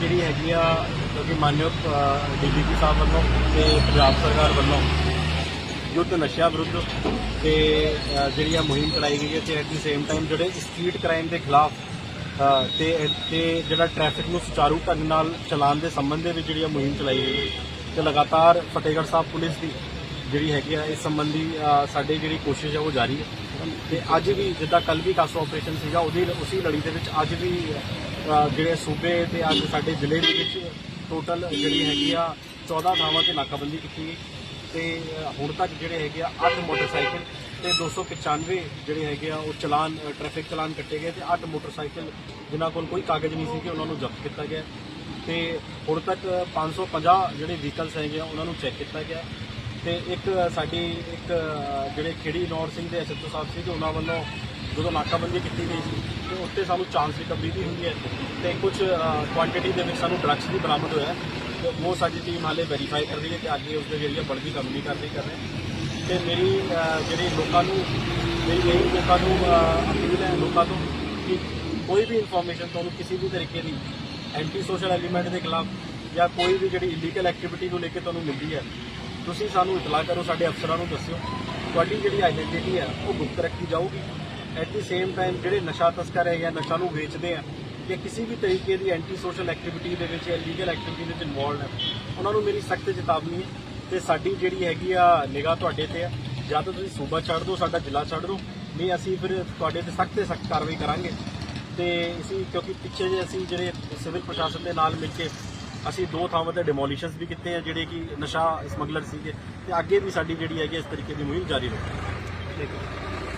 ਜਿਹੜੀ ਹੈਗੀ ਆ ਕਿਉਂਕਿ ਮਾਨਯੋਗ ਡੀਜੀਪੀ ਸਾਹਿਬ ਵੱਲੋਂ ਤੇ ਪੰਜਾਬ ਸਰਕਾਰ ਵੱਲੋਂ ਯੁੱਧ ਨਸ਼ਿਆਂ ਵਿਰੁੱਧ ਤੇ ਜਿਹੜੀ ਆ ਮੁਹਿੰਮ ਚਲਾਈ ਗਈ ਹੈ ਤੇ ਐਟ ਦੀ ਸੇਮ ਟਾਈਮ ਜਿਹੜੇ ਸਟਰੀਟ ਕ੍ਰਾਈਮ ਦੇ ਖਿਲਾਫ ਅ, ਤੇ ਤੇ ਜਿਹੜਾ ਟ੍ਰੈਫਿਕ ਨੂੰ ਸੁਚਾਰੂ ਢੰਗ ਨਾਲ ਚਲਾਉਣ ਦੇ ਸੰਬੰਧ ਦੇ ਵਿੱਚ ਜਿਹੜੀ ਆ ਮੁਹਿੰਮ ਚਲਾਈ ਗਈ ਹੈ। ਤੇ ਲਗਾਤਾਰ ਫਤਿਹਗੜ੍ਹ ਸਾਹਿਬ ਪੁਲਿਸ ਦੀ ਜਿਹੜੀ ਹੈਗੀ ਆ ਇਸ ਸੰਬੰਧੀ ਅ, ਸਾਡੀ ਜਿਹੜੀ ਕੋਸ਼ਿਸ਼ ਹੈ ਉਹ ਜਾਰੀ ਹੈ। ਤੇ ਅੱਜ ਵੀ ਜਿੱਦਾਂ ਕੱਲ ਵੀ ਕਾਸੋ ਆਪਰੇਸ਼ਨ ਸੀਗਾ ਉਹਦੀ ਉਸੇ ਲੜੀ ਦੇ ਵਿੱਚ ਅੱਜ ਵੀ ਜਿਹੜੇ ਸੂਬੇ ਤੇ ਅੱਜ ਸਾਡੇ ਜ਼ਿਲ੍ਹੇ ਦੇ ਵਿੱਚ ਟੋਟਲ ਜਿਹੜੀ ਹੈਗੀ ਆ 14 ਥਾਵਾਂ ਤੇ ਨਾਕਾਬੰਦੀ ਕੀਤੀ ਗਈ। ਤੇ ਹੁਣ ਤੱਕ ਜਿਹੜੇ ਹੈਗੇ ਆ 8 ਮੋਟਰਸਾਈਕਲ ਤੇ 295 ਜਿਹੜੇ ਹੈਗੇ ਆ ਉਹ ਚਲਾਨ ਟ੍ਰੈਫਿਕ ਚਲਾਨ ਕੱਟੇ ਗਏ ਤੇ 8 ਮੋਟਰਸਾਈਕਲ ਜਿਨ੍ਹਾਂ ਕੋਲ ਕੋਈ ਕਾਗਜ਼ ਨਹੀਂ ਸੀ ਕਿ ਉਹਨਾਂ ਨੂੰ ਜ਼ਬਤ ਕੀਤਾ ਗਿਆ। ਤੇ ਹੁਣ ਤੱਕ 550 ਜਿਹੜੇ ਵਹੀਕਲਸ ਹੈਗੇ ਆ ਉਹਨਾਂ ਨੂੰ ਚੈੱਕ ਕੀਤਾ ਗਿਆ। ਤੇ ਇੱਕ ਸਾਡੀ ਇੱਕ ਜਿਹੜੇ ਖੇੜੀ ਨੌਰ ਸਿੰਘ ਦੇ ਐਸਐਚਓ ਸਾਹਿਬ ਸੀ ਤੇ ਉਹਨਾਂ ਵੱਲੋਂ ਜਦੋਂ ਨਾਕਾਬੰਦੀ ਕੀਤੀ ਗਈ ਸੀ, ਤੇ ਉੱਤੇ ਸਾਨੂੰ ਚਾਂਸ ਰਿਕਵਰੀ ਦੀ ਹੁੰਦੀ ਹੈ ਤੇ ਕੁਝ ਕੁਆਂਟੀਟੀ ਦੇ ਵਿੱਚ ਸਾਨੂੰ ਡਰੱਗਸ ਵੀ ਬਰਾਮਦ ਹੋਇਆ ਤੇ ਉਹ ਸਾਡੀ ਟੀਮ ਹਾਲੇ ਵੈਰੀਫਾਈ ਕਰ ਰਹੀ ਹੈ ਤੇ ਅੱਗੇ ਉਸ ਦੇ ਜਿਹੜੀ ਬਣਦੀ ਕਾਨੂੰਨੀ ਕਾਰਵਾਈ ਕਰ ਰਹੇ ਹਾਂ। ਤੇ ਮੇਰੀ ਜਿਹੜੇ ਲੋਕਾਂ ਨੂੰ, ਮੇਰੀ ਇਹ ਲੋਕਾਂ ਨੂੰ ਅਪੀਲ ਹੈ ਲੋਕਾਂ ਤੋਂ ਕਿ ਕੋਈ ਵੀ ਇਨਫੋਰਮੇਸ਼ਨ ਤੁਹਾਨੂੰ ਕਿਸੇ ਵੀ ਤਰੀਕੇ ਦੀ ਐਂਟੀ ਸੋਸ਼ਲ ਐਲੀਮੈਂਟ ਦੇ ਖਿਲਾਫ ਜਾਂ ਕੋਈ ਵੀ ਜਿਹੜੀ ਇਲੀਗਲ ਐਕਟੀਵਿਟੀ ਨੂੰ ਲੈ ਕੇ ਤੁਹਾਨੂੰ ਮਿਲਦੀ ਹੈ, ਤੁਸੀਂ ਸਾਨੂੰ ਇਤਲਾਹ ਕਰੋ, ਸਾਡੇ ਅਫਸਰਾਂ ਨੂੰ ਦੱਸਿਓ। ਤੁਹਾਡੀ ਜਿਹੜੀ ਆਈਡੈਂਟੀਟੀ ਹੈ, ਉਹ ਗੁਪਤ ਰੱਖੀ ਜਾਊਗੀ। ਐਟ ਦੀ ਸੇਮ ਟਾਈਮ ਜਿਹੜੇ ਨਸ਼ਾ ਤਸਕਰ ਹੈ ਜਾਂ ਨਸ਼ਾ ਨੂੰ ਵੇਚਦੇ ਆ, ਜਾਂ ਕਿਸੇ ਵੀ ਤਰੀਕੇ ਦੀ ਐਂਟੀ ਸੋਸ਼ਲ ਐਕਟੀਵਿਟੀ ਦੇ ਵਿੱਚ ਜਾਂ ਲੀਗਲ ਐਕਟੀਵਿਟੀ ਦੇ ਵਿੱਚ ਇਨਵੋਲਡ ਹੈ ਉਹਨਾਂ ਨੂੰ ਮੇਰੀ ਸਖਤ ਚੇਤਾਵਨੀ ਹੈ ਤੇ ਸਾਡੀ ਜਿਹੜੀ ਹੈਗੀ ਆ ਨਿਗਾਹ ਤੁਹਾਡੇ ਤੇ ਆ। ਜਾਂ ਤਾਂ ਤੁਸੀਂ ਸੂਬਾ ਛੱਡ ਦਿਓ, ਸਾਡਾ ਜ਼ਿਲ੍ਹਾ ਛੱਡ ਦਿਓ, ਨਹੀਂ, ਅਸੀਂ ਫਿਰ ਤੁਹਾਡੇ ਤੇ ਸਖਤ ਤੇ ਸਖਤ ਕਾਰਵਾਈ ਕਰਾਂਗੇ। ਤੇ ਅਸੀਂ ਕਿਉਂਕਿ ਪਿੱਛੇ ਜੇ ਅਸੀਂ ਜਿਹੜੇ ਸਿਵਲ ਪ੍ਰਸ਼ਾਸਨ ਦੇ ਨਾਲ ਮਿਲ ਕੇ ਅਸੀਂ ਦੋ ਥਾਵਾਂ ਤੇ ਡਿਮੋਲੀਸ਼ਨਸ ਵੀ ਕੀਤੇ ਆ, ਜਿਹੜੇ ਕਿ ਨਸ਼ਾ ਸਮਗਲਰ ਸੀਗੇ, ਤੇ ਅੱਗੇ ਵੀ ਸਾਡੀ ਜਿਹੜੀ ਹੈਗੀ ਇਸ ਤਰੀਕੇ ਦੀ ਮੁਹਿੰਮ ਜਾਰੀ ਰਹੇਗੀ ਠੀਕ ਹੈ।